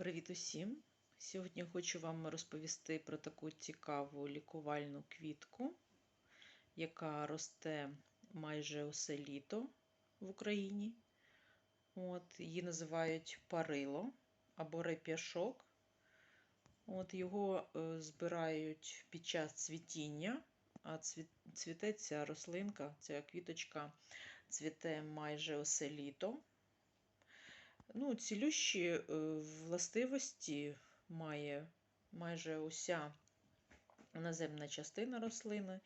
Привіт усім! Сьогодні хочу вам розповісти про таку цікаву лікувальну квітку, яка росте майже усе літо в Україні. От, Її називають парило або реп'яшок. От, Його е, збирають під час цвітіння, а цвіт, цвіте ця рослинка, ця квіточка цвіте майже усе літо. Ну, Цілющі е, властивості має майже уся наземна частина рослини.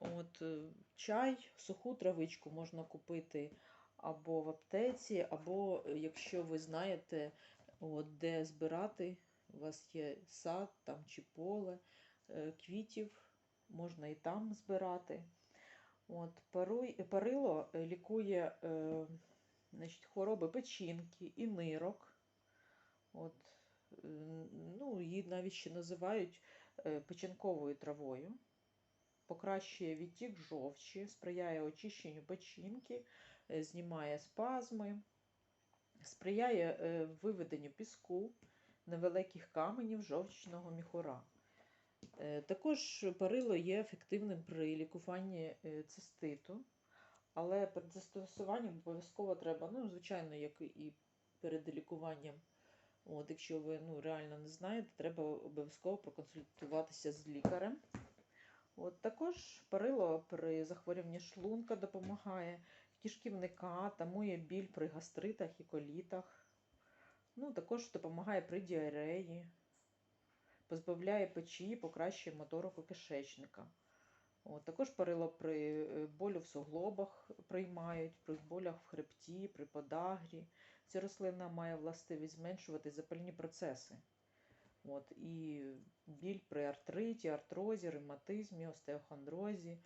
От, е, Чай, суху травичку можна купити або в аптеці, або е, якщо ви знаєте, от, де збирати, у вас є сад там, чи поле квітів, можна і там збирати. От, Парило лікує значить, хвороби печінки і нирок. От, е, ну, Її навіть ще називають е, печінковою травою. Покращує відтік жовчі, сприяє очищенню печінки, е, знімає спазми, сприяє виведенню піску, невеликих каменів жовчного міхура. Також парило є ефективним при лікуванні циститу. Але перед застосуванням обов'язково треба, ну, звичайно, як і перед лікуванням. От, Якщо ви ну, реально не знаєте, треба обов'язково проконсультуватися з лікарем. От, Також парило при захворюванні шлунка допомагає, кишківника, тамує біль при гастритах і колітах. Ну, Також допомагає при діареї, позбавляє печі, покращує моторику кишечника. От, Також парило при е, болю в суглобах приймають, при болях в хребті, при подагрі. Ця рослина має властивість зменшувати запальні процеси. От, І біль при артриті, артрозі, ревматизмі, остеохондрозі.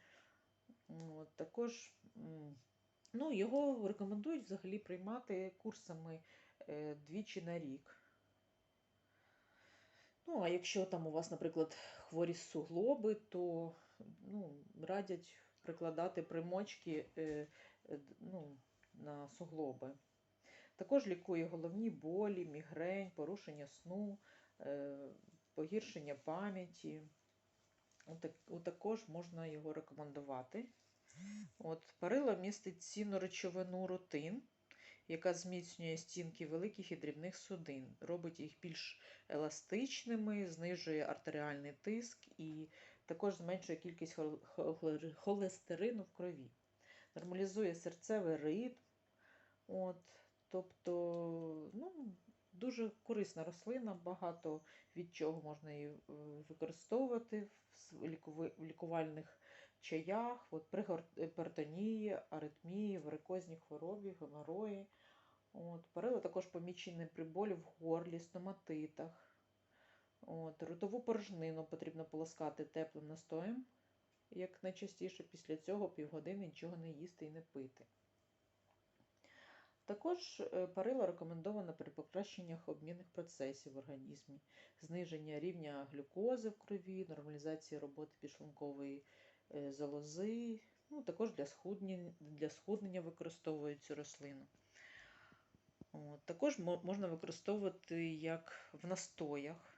От, Також ну, його рекомендують взагалі приймати курсами е, двічі на рік. Ну, а якщо там у вас, наприклад, хворі суглоби, то ну, радять прикладати примочки е, е, ну, на суглоби. Також лікує головні болі, мігрень, порушення сну, е, погіршення пам'яті. Також можна його рекомендувати. От, Парило містить цінну речовину рутин, яка зміцнює стінки великих і дрібних судин, робить їх більш еластичними, знижує артеріальний тиск і також зменшує кількість холестерину в крові, нормалізує серцевий ритм. От, Тобто, ну, дуже корисна рослина, багато від чого можна її е, використовувати в лікувальних чаях, от, при гіпертонії, аритмії, варикозній хворобі, геморої. От, Парило також помічені при болі в горлі, стоматитах. От, Ротову порожнину потрібно полоскати теплим настоєм, як найчастіше після цього півгодини нічого не їсти і не пити. Також е, парило рекомендовано при покращеннях обмінних процесів в організмі, зниження рівня глюкози в крові, нормалізації роботи підшлункової е, залози, ну, також для схуднення, для схуднення використовують цю рослину. От, Також можна використовувати як в настоях.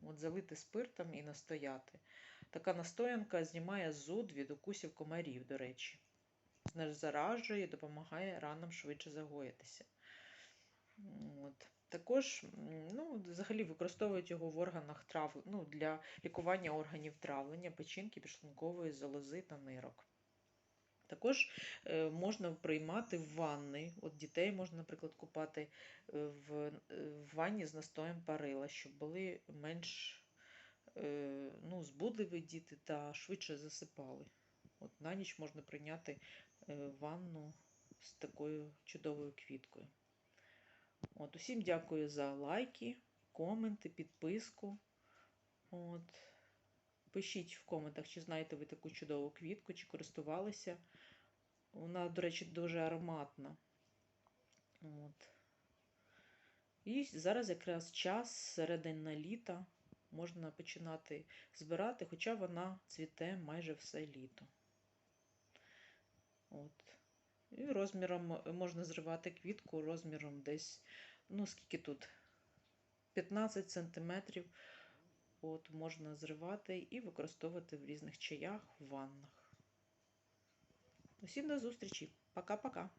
От Залити спиртом і настояти. Така настоянка знімає зуд від укусів комарів, до речі. Знезаражує і допомагає ранам швидше загоїтися. От. Також ну, взагалі використовують його в органах трав... ну, для лікування органів травлення, печінки, підшлункової залози та нирок. Також е, можна приймати в ванни. От Дітей можна, наприклад, купати е, е, в ванні з настоєм парила, щоб були менш ну, збудливі діти та швидше засипали. От На ніч можна прийняти ванну з такою чудовою квіткою. От, Усім дякую за лайки, коменти, підписку. От. Пишіть в коментах, чи знаєте ви таку чудову квітку, чи користувалися. Вона, до речі, дуже ароматна. От. І зараз якраз час, середина літа, можна починати збирати, хоча вона цвіте майже все літо. От. І розміром можна зривати квітку розміром десь, ну, скільки тут 15 сантиметрів. От, можна зривати і використовувати в різних чаях, в ваннах. Усім до зустрічі. Пока-пока.